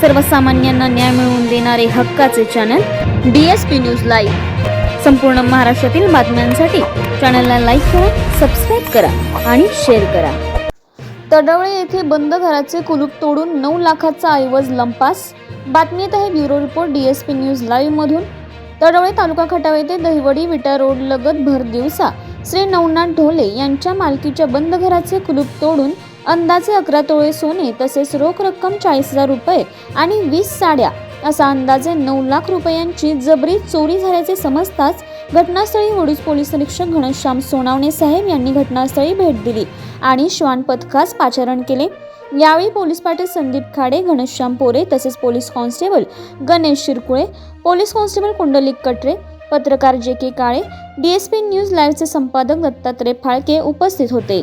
सर्वसामान्यांना न्याय मिळवून देणारे हक्काचे channel D S P news live संपूर्ण महाराष्ट्रातील बातम्यांसाठी चॅनलला लाईक करा सबस्क्राईब करा आणि शेअर करा. तडवळे येथे बंद घराचे कुलूप तोडून नऊ लाखाचा ऐवज लंपास. बातमीत आहे bureau report D S P news live मधून. तडवळे तालुका खटाव येथे दहिवडी विटा रोड लगत भर दिवसा. श्री नवनाथ ढोले यांच्या मालकीच्या बंद घराचे कुलूप तोडून अंदाजे अकरा तोळे सोने तसेच रोख रक्कम चाळीस हजार रुपये आणि वीस साड्या. असा अंदाजे नऊ लाख रुपयांची जबरी चोरी झाल्याचे समजताच घटनास्थळी वडूज पोलीस निरीक्षक घनश्याम सोनावणे साहेब यांनी घटनास्थळी भेट दिली आणि श्वान पथकास पाचारण केले. यावेळी पोलीस पाटील संदीप खाडे घनश्याम पोरे तसेच police constable Ganesh Shirkule police constable Kundalik Katre पत्रकार जे के काळे डीएसपी न्यूज लाईव्हचे संपादक दत्तात्रय फाळके उपस्थित होते.